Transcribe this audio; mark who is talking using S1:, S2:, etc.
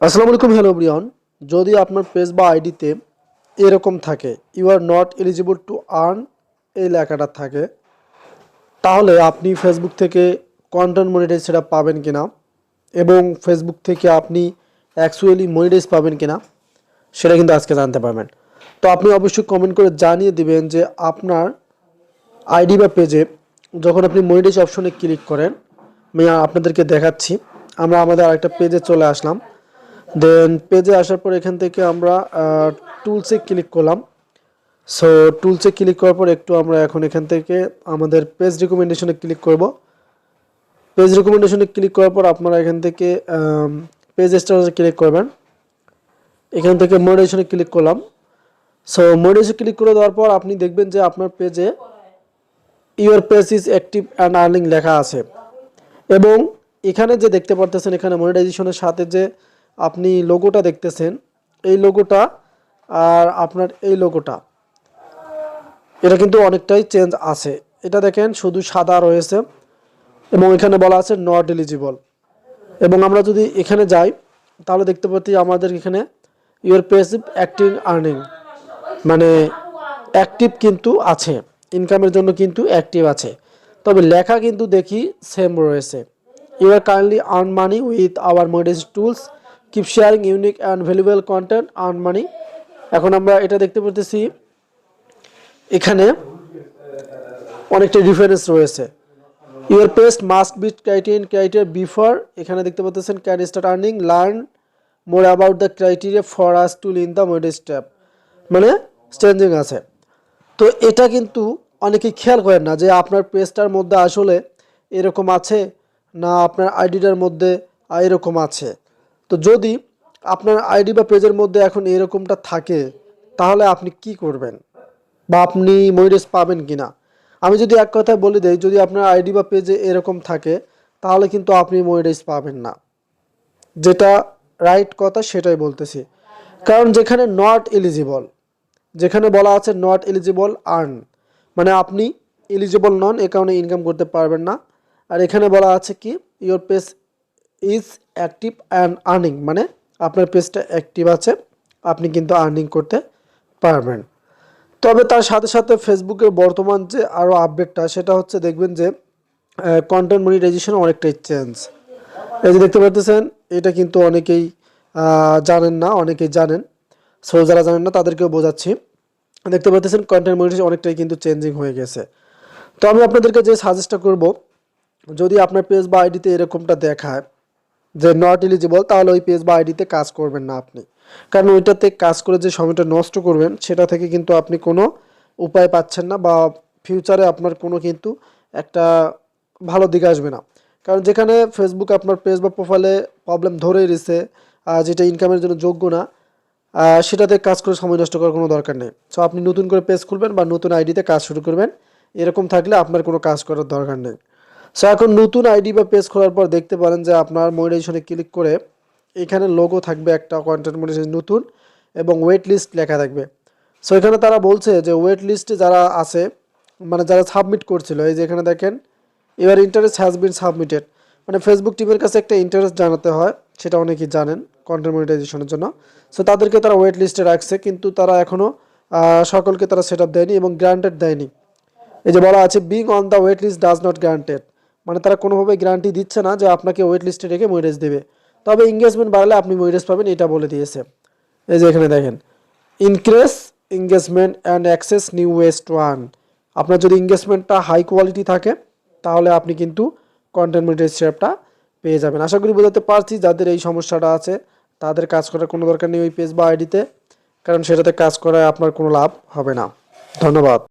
S1: আসসালামু আলাইকুম hello Brian যদি আপনার পেজ বা আইডিতে এরকম থাকে you are not eligible to earn এই লেখাটা থাকে, তাহলে আপনি ফেসবুক থেকে কন্টেন্ট মনিটাইজ সেটা পাবেন কিনা এবং ফেসবুক থেকে আপনি অ্যাকচুয়ালি মনিটাইজ পাবেন কিনা, সেটা কিন্তু আজকে জানতে পারবেন। তো আপনি অবশ্যই কমেন্ট করে জানিয়ে দিবেন যে আপনার আইডি বা পেজে যখন আপনি মনিটাইজ অপশনে ক্লিক করেন, আমি আপনাদেরকে দেখাচ্ছি। আমরা আমাদের আরেকটা পেজে চলে আসলাম। দেন পেজে আসার পর এখান থেকে আমরা টুলসে ক্লিক করলাম। সো টুলসে ক্লিক করার পর একটু আমরা এখন এখান থেকে আমাদের পেজ রিকমেন্ডেশনে ক্লিক করব। পেজ রিকমেন্ডেশনে ক্লিক করার পর আপনারা এখান থেকে পেজ স্টারে ক্লিক করবেন। এখান থেকে মোডেশনে ক্লিক করলাম। সো মোডেশনে ক্লিক করে দেওয়ার পর আপনি দেখবেন যে আপনার পেজে your page is active and earning লেখা আছে। এবং এখানে যে দেখতে পারতেছেন, এখানে মনিটাইজেশনের সাথে যে আপনি লোগোটা দেখতেছেন, এই লোগোটা আর আপনার এই লোগোটা। এটা কিন্তু অনেকটাই চেঞ্জ আছে। এটা দেখেন শুধু সাদা রয়েছে এবং এখানে বলা আছে নট এলিজিবল এবং আমরা যদি এখানে যাই, তাহলে দেখতে পাচ্ছি আমাদের এখানে ইউর পেসিভ অ্যাক্টিভ আর্নিং মানে অ্যাক্টিভ কিন্তু আছে ইনকামের জন্য কিন্তু অ্যাক্টিভ আছে। তবে লেখা কিন্তু দেখি সেম রয়েছে। You are kindly earn money with our monetize tools keep sharing unique and valuable content earn money এখন আমরা এটা দেখতে পারতেছি। এখানে অনেকটা ডিফারেন্স রয়েছে। Your page must meet criterion criteria before এখানে দেখতে পাচ্ছেন can start earning learn more about the criteria for us to learn the monetize step মানে চেঞ্জিং আছে। তো এটা কিন্তু অনেকে খেয়াল করেন না যে আপনার পেজটার মধ্যে আসলে এরকম আছে না আপনার আইডিটার মধ্যে এরকম আছে। তো যদি আপনার আইডি বা পেজের মধ্যে এখন এরকমটা থাকে, তাহলে আপনি কি করবেন? বা আপনি মনিটাইজ পাবেন কি না আমি যদি এক কথায় বলে দেই, যদি আপনার আইডি বা পেজে এরকম থাকে, তাহলে কিন্তু আপনি মনিটাইজ পাবেন না। যেটা রাইট কথা, সেটাই বলতেছি। কারণ যেখানে নট এলিজিবল যেখানে বলা আছে নট এলিজিবল আর্ন মানে আপনি এলিজিবল নন, এ কারণে ইনকাম করতে পারবেন না। আর এখানে বলা আছে কি your page is active and earning মানে আপনার পেজটা অ্যাক্টিভ আছে, আপনি কিন্তু আর্নিং করতে পারবেন। তবে তার সাথে সাথে ফেসবুকের বর্তমান যে আরও আপডেটটা সেটা হচ্ছে দেখবেন যে কন্টেন্ট মনিটাইজেশন অনেকটাই চেঞ্জ এই যে দেখতে পাচ্ছেন এটা কিন্তু অনেকেই জানেন না, অনেকেই জানেন। সো যারা জানেন না, তাদেরকেও বোঝাচ্ছি। দেখতে পাচ্ছেন কন্টেন্ট মনিটাইজেশন অনেকটাই কিন্তু চেঞ্জিং হয়ে গেছে। তো আমি আপনাদেরকে যে সাজেস্টটা করব, যদি আপনার পেজ বা আইডিতে এরকমটা দেখায় যে নট এলিজিবল তাহলে ওই পেজ বা আইডিতে কাজ করবেন না আপনি। কারণ ওইটাতে কাজ করে যে সময়টা নষ্ট করবেন, সেটা থেকে কিন্তু আপনি কোনো উপায় পাচ্ছেন না বা ফিউচারে আপনার কোনো কিন্তু একটা ভালো দিক আসবে না। কারণ যেখানে ফেসবুক আপনার পেজ বা প্রোফাইলে প্রবলেম ধরেই রয়েছে যেটা ইনকামের জন্য যোগ্য না সেটাতে কাজ করে সময় নষ্ট করার কোনো দরকার নেই। সো আপনি নতুন করে পেজ খুলবেন বা নতুন আইডিতে কাজ শুরু করবেন, এরকম থাকলে আপনার কোনো কাজ করার দরকার নেই। সো এখন নতুন আইডি বা পেজ খোলার পর দেখতে পারেন যে আপনার মনিটাইজেশনে ক্লিক করে এখানে লোগো থাকবে একটা কন্টেন্ট মনিটাইজেশন নতুন এবং ওয়েট লিস্ট লেখা থাকবে। সো এখানে তারা বলছে যে ওয়েট লিস্টে যারা আছে মানে যারা সাবমিট করছিল, এই যে এখানে দেখেন এবার ইন্টারেস্ট হ্যাজ বিন সাবমিটেড মানে ফেসবুক টিমের কাছে একটা ইন্টারেস্ট জানাতে হয়, সেটা অনেকেই জানেন কন্টেন্ট মনিটাইজেশনের জন্য। সো তাদেরকে তারা ওয়েট লিস্টে রাখছে, কিন্তু তারা এখনও সকলকে তারা সেট আপ দেয়নি এবং গ্রান্টেড দেয়নি। এই যে বলা আছে being on the wait list does not granted মানে তারা কোনোভাবে গ্যারান্টি দিচ্ছে না যে আপনাকে ওয়েট লিস্টে রেখে মনিটাইজ দেবে। তবে এঙ্গেজমেন্ট বাড়লে আপনি মনিটাইজ পাবেন, এটা বলে দিয়েছে। এই যে এখানে দেখেন increase engagement and access new west one আপনার যদি এঙ্গেজমেন্টটা হাই কোয়ালিটি থাকে, তাহলে আপনি কিন্তু কন্টেন্ট মনিটাইজেশনটা পেয়ে যাবেন। আশা করি বোঝাতে পারছি, যাদের এই সমস্যাটা আছে, তাদের কাজ করার কোনো দরকার নেই ওই পেজ বা আইডিতে কারণ সেটাতে কাজ করায় আপনার কোনো লাভ হবে না। ধন্যবাদ।